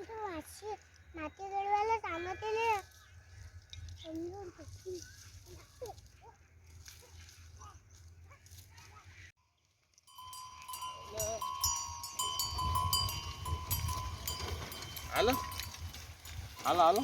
कुठे वाशी नाते दडवायला सांगत समजून घेतली. आलं आलं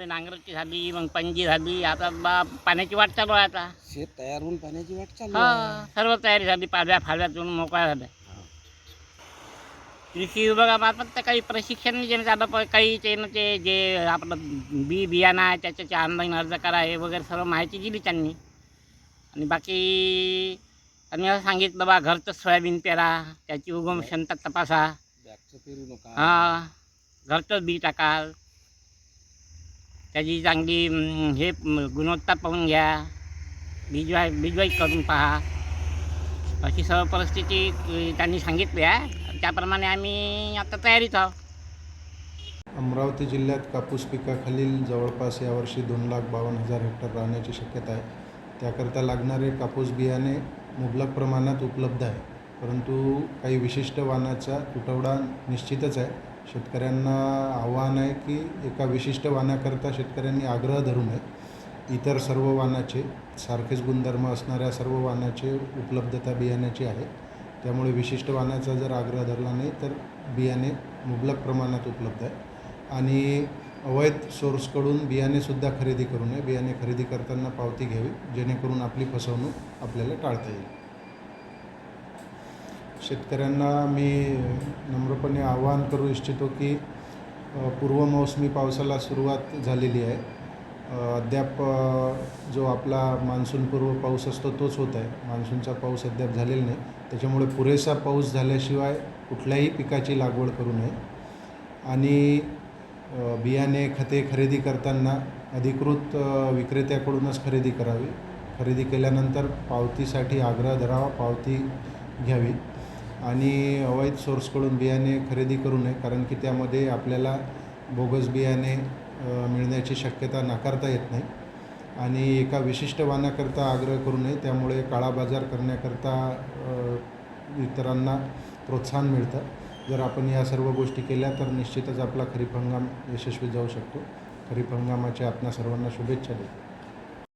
आलं नांगरची झाली मग पंजी झाली आता बा पाण्याची वाट चालू आहे आता. शेत तयार होऊन पाण्याची वाट चालू हा सर्व तयारी झाली पाडव्या फाडव्यातून मोकळ्या झाल्या. कृषी विभागामार्फत तर काही प्रशिक्षण जे झालं पण काही ते जे आपलं बी बियाणं आहे त्याच्याचे ऑनलाईन अर्ज करा हे वगैरे सर्व माहिती दिली त्यांनी. आणि बाकी त्यांनी असं सांगितलं बा घरचं सोयाबीन पेरा त्याची उगम क्षमता तपासा. बॅगचं पेरू नका. हा घरचं बी टाकाल. त्याची चांगली हे गुणवत्ता पाहून घ्या बीजवाई बीजवाई करून पहा अशी सर्व परिस्थिती त्यांनी सांगितली आहे त्याप्रमाणे आम्ही आता तयारीत आहोत अमरावती जिल्ह्यात कापूस पिकाखालील जवळपास यावर्षी दोन लाख बावन्न हजार हेक्टर राहण्याची शक्यता आहे. त्याकरता लागणारे कापूस बियाणे मुबलक प्रमाणात उपलब्ध आहे. परंतु काही विशिष्ट वाणाचा तुटवडा निश्चितच आहे. शेतकऱ्यांना आव्हान आहे की एका विशिष्ट वाणाकरता शेतकऱ्यांनी आग्रह धरू नये. इतर सर्व वाणाचे सारखेच गुणधर्म असणाऱ्या सर्व वाणाचे उपलब्धता बियाण्याची आहे. त्यामुळे विशिष्ट वाणाचा जर आग्रह धरला नाही तर बियाणे मुबलक प्रमाणात उपलब्ध आहे. आणि अवैध सोर्सकडून बियाणेसुद्धा खरेदी करू नये. बियाणे खरेदी करताना पावती घ्यावी जेणेकरून आपली फसवणूक आपल्याला टाळता येईल. शेतकऱ्यांना मी नम्रपणे आवाहन करू इच्छितो की अ, पूर्वमोसमी पावसाला सुरुवात झालेली आहे. अद्याप जो आपला मान्सूनपूर्व पाऊस असतो तोच होत आहे. मान्सूनचा पाऊस अद्याप झालेला नाही. त्याच्यामुळे पुरेसा पाऊस झाल्याशिवाय कुठल्याही पिकाची लागवड करू नये. आणि बियाणे खते खरेदी करताना अधिकृत विक्रेत्याकडूनच खरेदी करावी. खरेदी केल्यानंतर पावतीसाठी आग्रह धरावा पावती घ्यावी. आणि अवैध सोर्सकडून बियाणे खरेदी करू नये कारण की त्यामध्ये आपल्याला बोगस बियाणे मिळण्याची शक्यता नाकारता येत नाही. आणि एका विशिष्ट वाणाकरता आग्रह करू नये त्यामुळे काळा बाजार करण्याकरता इतरांना प्रोत्साहन मिळतं. जर आपण या सर्व गोष्टी केल्या तर निश्चितच आपला खरीप हंगाम यशस्वी जाऊ शकतो. खरीप हंगामाच्या आपणा सर्वांना शुभेच्छा देतो.